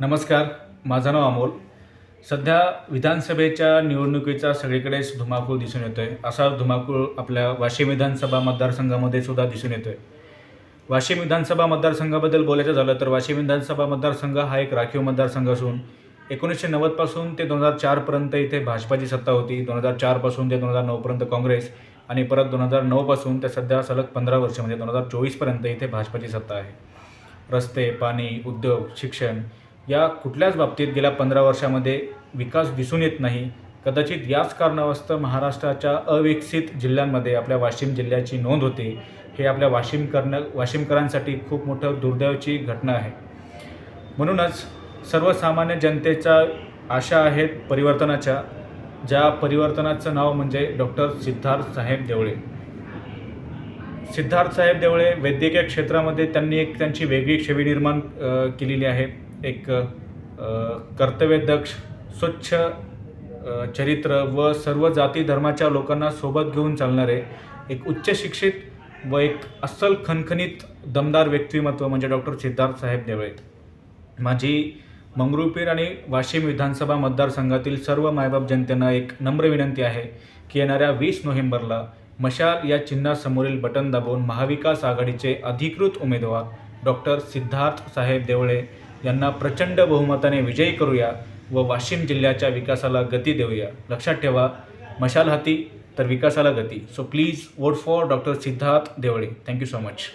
नमस्कार माझं नाव अमोल. सध्या विधानसभेच्या निवडणुकीचा सगळीकडेच धुमाकूळ दिसून येतो आहे असा धुमाकूळ आपल्या वाशिम विधानसभा मतदारसंघामध्ये सुद्धा दिसून येतो आहे वाशिम विधानसभा मतदारसंघाबद्दल बोलायचं झालं तर वाशिम विधानसभा मतदारसंघ हा एक राखीव मतदारसंघ असून एकोणीसशे नव्वदपासून ते दोन हजार चारपर्यंत इथे भाजपाची सत्ता होती. दोन हजार चारपासून ते दोन हजार नऊपर्यंत काँग्रेस आणि परत दोन हजार नऊपासून ते सध्या सलग पंधरा वर्ष म्हणजे दोन हजार चोवीसपर्यंत इथे भाजपाची सत्ता आहे. रस्ते पाणी उद्योग शिक्षण या कुठल्याच बाबतीत गेल्या पंधरा वर्षामध्ये विकास दिसून येत नाही. कदाचित याच कारणावस्त महाराष्ट्राच्या अविकसित जिल्ह्यांमध्ये आपल्या वाशिम जिल्ह्याची नोंद होते. हे आपल्या वाशिमकरणं वाशिमकरांसाठी खूप मोठं दुर्दैवाची घटना आहे. म्हणूनच सर्वसामान्य जनतेच्या आशा आहेत परिवर्तनाच्या ज्या परिवर्तनाचं नाव म्हणजे डॉक्टर सिद्धार्थ साहेब देवळे. सिद्धार्थ साहेब देवळे वैद्यकीय क्षेत्रामध्ये त्यांनी एक त्यांची वेगळी छवी निर्माण केलेली आहे. एक कर्तव्यदक्ष स्वच्छ चरित्र व सर्व जाती धर्माच्या लोकांना सोबत घेऊन चालणारे एक उच्च शिक्षित व एक अस्सल खणखणीत दमदार व्यक्तिमत्व म्हणजे डॉक्टर सिद्धार्थ साहेब देवळे. माझी मंगरुळपीर आणि वाशिम विधानसभा मतदारसंघातील सर्व मायबाप जनतेनं एक नम्र विनंती आहे की येणाऱ्या वीस नोव्हेंबरला मशाल या चिन्हासमोरील बटन दाबून महाविकास आघाडीचे अधिकृत उमेदवार डॉक्टर सिद्धार्थ साहेब देवळे यांना प्रचंड बहुमताने विजयी करूया व वाशिम जिल्ह्याच्या विकासाला गती देऊया. लक्षात ठेवा मशाल हाती तर विकासाला गती. So please vote for doctor Siddharth Devle thank you so much